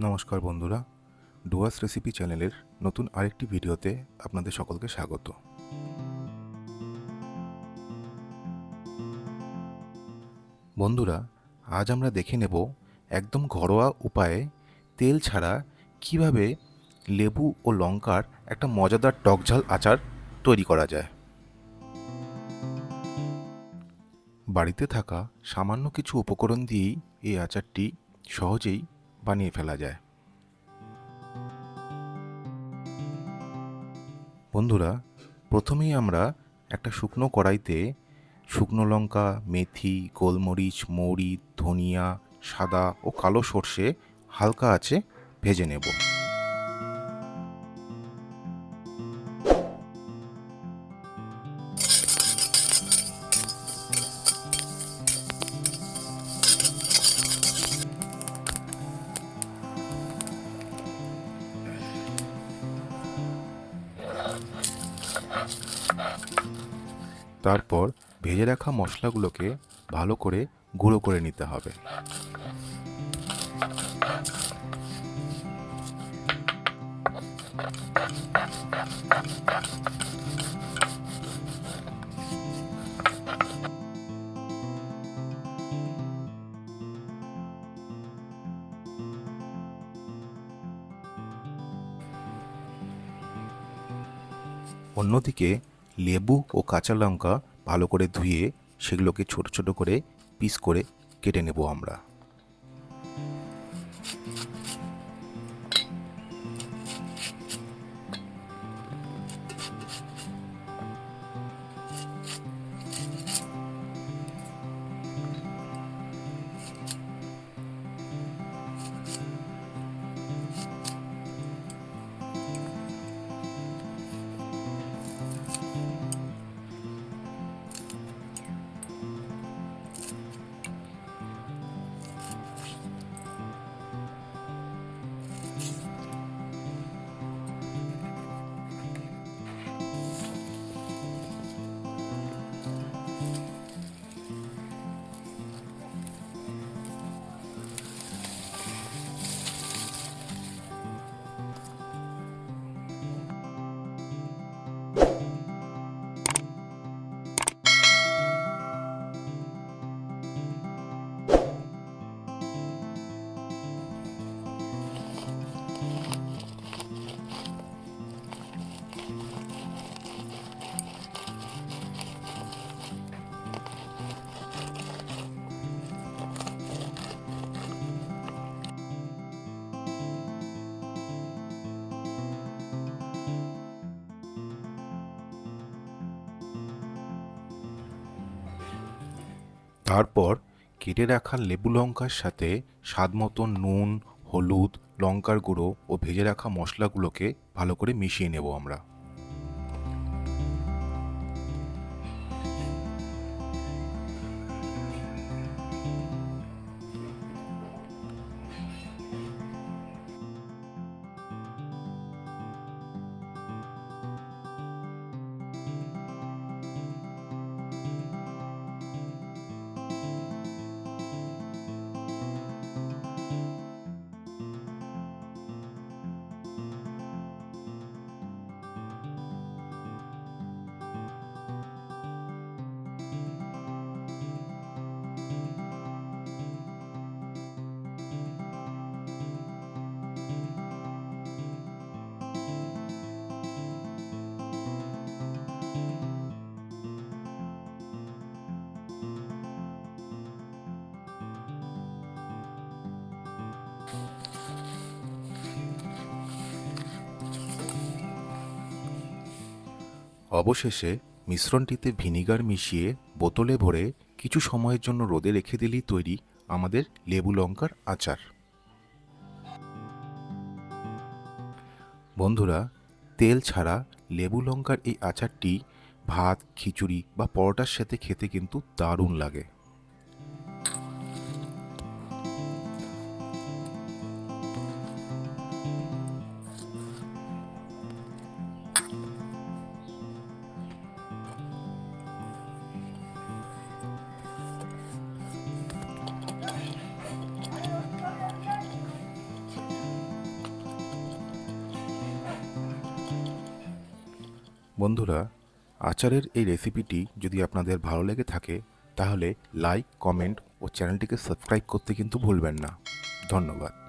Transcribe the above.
নমস্কার বন্ধুরা ডুয়াস রেসিপি চ্যানেলের নতুন আরেকটি ভিডিওতে আপনাদের সকলকে স্বাগত। বন্ধুরা, আজ আমরা দেখে নেব একদম ঘরোয়া উপায়ে তেল ছাড়া কীভাবে লেবু ও লঙ্কার একটা মজাদার টকঝাল আচার তৈরি করা যায়। বাড়িতে থাকা সামান্য কিছু উপকরণ দিয়েই এই আচারটি সহজেই বানিয়ে ফেলা যায়। বন্ধুরা, প্রথমেই আমরা একটা শুকনো কড়াইতে শুকনো লঙ্কা, মেথি, গোলমরিচ, মৌরি, ধনিয়া, সাদা ও কালো সর্ষে হালকা আছে ভেজে নেব। তারপর ভেজে রাখা মশলাগুলোকে ভালো করে গুঁড়ো করে নিতে হবে। অন্যদিকে লেবু ও কাঁচা লঙ্কা ভালো করে ধুয়ে সেগুলোকে ছোট ছোট করে পিস করে কেটে নেব আমরা। তারপর কেটে রাখা লেবু লঙ্কার সাথে স্বাদ মতো নুন, হলুদ, লঙ্কার গুঁড়ো ও ভেজে রাখা মশলাগুলোকে ভালো করে মিশিয়ে নেব আমরা। অবশেষে মিশ্রণটিতে ভিনিগার মিশিয়ে বোতলে ভরে কিছু সময়ের জন্য রোদে রেখে দিলেই তৈরি আমাদের লেবু লঙ্কার আচার। বন্ধুরা, তেল ছাড়া লেবু লঙ্কার এই আচারটি ভাত, খিচুড়ি বা পরোটার সাথে খেতে কিন্তু দারুণ লাগে। বন্ধুরা, আচারের এই রেসিপিটি যদি আপনাদের ভালো লেগে থাকে, তাহলে লাইক, কমেন্ট ও চ্যানেলটিকে সাবস্ক্রাইব করতে কিন্তু ভুলবেন না। ধন্যবাদ।